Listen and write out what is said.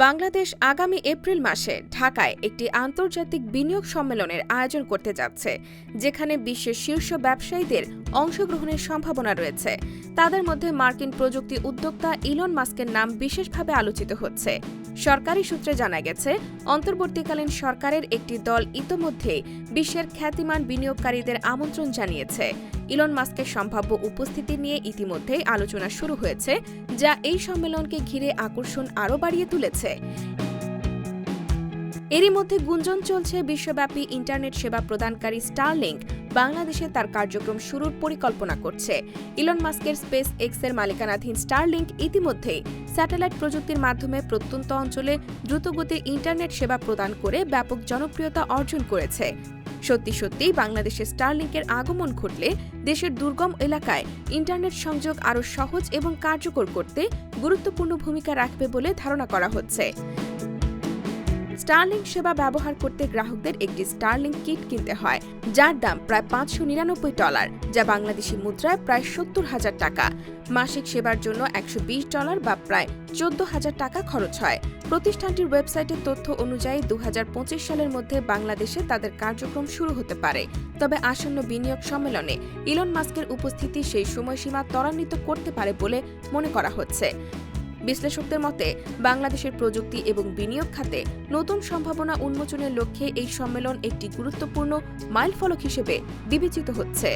বাংলাদেশ আগামী এপ্রিল মাসে ঢাকায় একটি আন্তর্জাতিক বিনিয়োগ সম্মেলনের আয়োজন করতে যাচ্ছে, যেখানে বিশ্বের শীর্ষ ব্যবসায়ীদের অংশগ্রহণের সম্ভাবনা রয়েছে। তাদের মধ্যে মার্কিন প্রযুক্তি উদ্যোক্তা ইলন মাস্কের নাম বিশেষভাবে আলোচিত হচ্ছে। সরকারি সূত্রে জানা গেছে, অন্তর্বর্তীকালীন সরকারের একটি দল ইতোমধ্যেই বিশ্বের খ্যাতিমান বিনিয়োগকারীদের আমন্ত্রণ জানিয়েছে। ইলন মাস্কের সম্ভাব্য উপস্থিতি নিয়ে ইতিমধ্যেই আলোচনা শুরু হয়েছে, যা এই সম্মেলনকে ঘিরে আকর্ষণ আরও বাড়িয়ে তুলেছে। এরই মধ্যে গুঞ্জন চলছে বিশ্বব্যাপী ইন্টারনেট সেবা প্রদানকারী স্টারলিংক। বাংলাদেশে তার কার্যক্রম শুরুর পরিকল্পনা করছে। ইলন মাস্কের স্পেস এক্সের মালিকানাধীন স্টারলিংক ইতিমধ্যেই স্যাটেলাইট প্রযুক্তির মাধ্যমে প্রত্যন্ত অঞ্চলে দ্রুতগতির ইন্টারনেট সেবা প্রদান করে ব্যাপক জনপ্রিয়তা অর্জন করেছে। সত্যি সত্যিই বাংলাদেশে স্টারলিংকের আগমন ঘটলে দেশের দুর্গম এলাকায় ইন্টারনেট সংযোগ আরও সহজ এবং কার্যকর করতে গুরুত্বপূর্ণ ভূমিকা রাখবে বলে ধারণা করা হচ্ছে। স্টারলিংক সেবা ব্যবহার করতে গ্রাহকদের একটি স্টারলিংক কিট কিনতে হয়, যার দাম প্রায় পাঁচশো নিরানব্বই ডলার, যা বাংলাদেশি মুদ্রায় প্রায় সত্তর হাজার টাকা। মাসিক সেবার জন্য একশো বিশ ডলার বা প্রায় চোদ্দ হাজার টাকা খরচ হয়। প্রতিষ্ঠানটির ওয়েবসাইটের তথ্য অনুযায়ী দু হাজার পঁচিশ সালের মধ্যে বাংলাদেশে তাদের কার্যক্রম শুরু হতে পারে। তবে আসন্ন বিনিয়োগ সম্মেলনে ইলন মাস্কের উপস্থিতি সেই সময়সীমা ত্বরান্বিত করতে পারে বলে মনে করা হচ্ছে। বিশ্লেষকদের মতে, বাংলাদেশের প্রযুক্তি এবং বিনিয়োগ খাতে নতুন সম্ভাবনা উন্মোচনের লক্ষ্যে এই সম্মেলন একটি গুরুত্বপূর্ণ মাইলফলক হিসেবে বিবেচিত হচ্ছে।